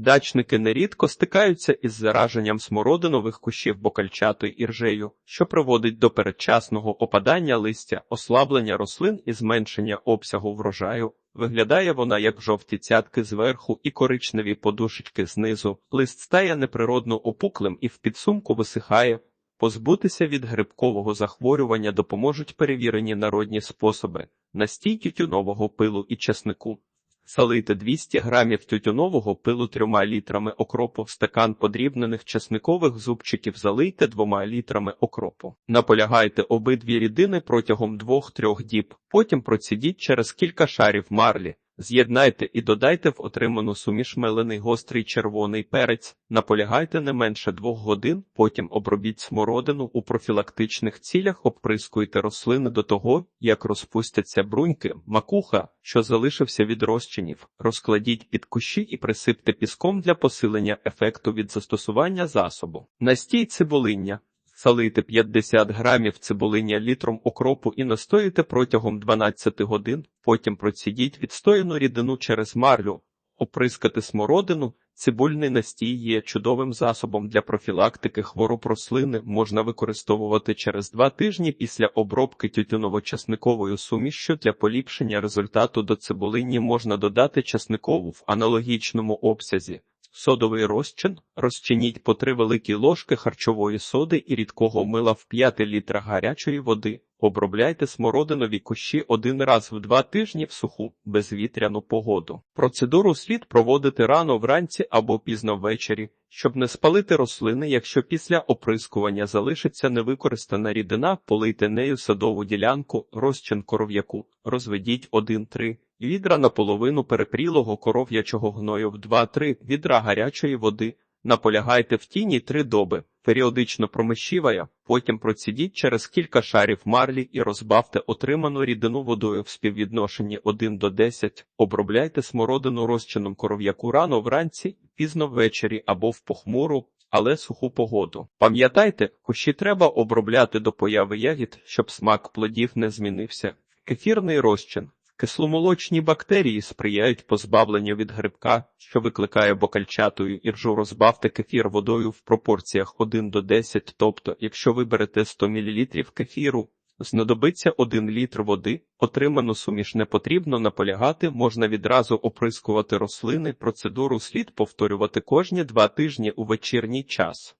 Дачники нерідко стикаються із зараженням смородинових кущів бокальчатою іржею, що приводить до передчасного опадання листя, ослаблення рослин і зменшення обсягу врожаю. Виглядає вона як жовті цятки зверху і коричневі подушечки знизу. Лист стає неприродно опуклим і в підсумку висихає. Позбутися від грибкового захворювання допоможуть перевірені народні способи настій тютюнового пилу і чеснику. Залийте 200 грамів тютюнового пилу трьома літрами окропу, стакан подрібнених чесникових зубчиків залийте двома літрами окропу. Наполягайте обидві рідини протягом 2-3 діб, потім процідіть через кілька шарів марлі. З'єднайте і додайте в отриману суміш мелений гострий червоний перець, наполягайте не менше двох годин, потім обробіть смородину у профілактичних цілях, обприскуйте рослини до того, як розпустяться бруньки, макуха, що залишився від розчинів, розкладіть під кущі і присипте піском для посилення ефекту від застосування засобу. Настій цибулиння. Залийте 50 грамів цибулиння літром окропу і настоїте протягом 12 годин, потім процідіть відстояну рідину через марлю, оприскати смородину. Цибульний настій є чудовим засобом для профілактики хвороб рослини, можна використовувати через два тижні після обробки тютюново-часниковою сумішшю для поліпшення результату до цибулині можна додати часникову в аналогічному обсязі. Содовий розчин розчиніть по 3 великі ложки харчової соди і рідкого мила в 5 літрах гарячої води. Обробляйте смородинові кущі один раз в два тижні в суху, безвітряну погоду. Процедуру слід проводити рано вранці або пізно ввечері, щоб не спалити рослини, якщо після оприскування залишиться невикористана рідина, полийте нею садову ділянку, розчин коров'яку, розведіть 1-3 відра наполовину перепрілого коров'ячого гною в 2-3 відра гарячої води. Наполягайте в тіні три доби, періодично промищівая, потім процідіть через кілька шарів марлі і розбавте отриману рідину водою в співвідношенні 1 до 10, обробляйте смородину розчином коров'яку рано вранці, пізно ввечері або в похмуру, але суху погоду. Пам'ятайте, кущі треба обробляти до появи ягід, щоб смак плодів не змінився. Кефірний розчин. Кисломолочні бактерії сприяють позбавленню від грибка, що викликає бокальчатою іржу. Розбавте кефір водою в пропорціях 1 до 10, тобто, якщо ви берете 100 мл кефіру, знадобиться 1 літр води. Отриману суміш не потрібно наполягати, можна відразу оприскувати рослини. Процедуру слід повторювати кожні два тижні у вечірній час.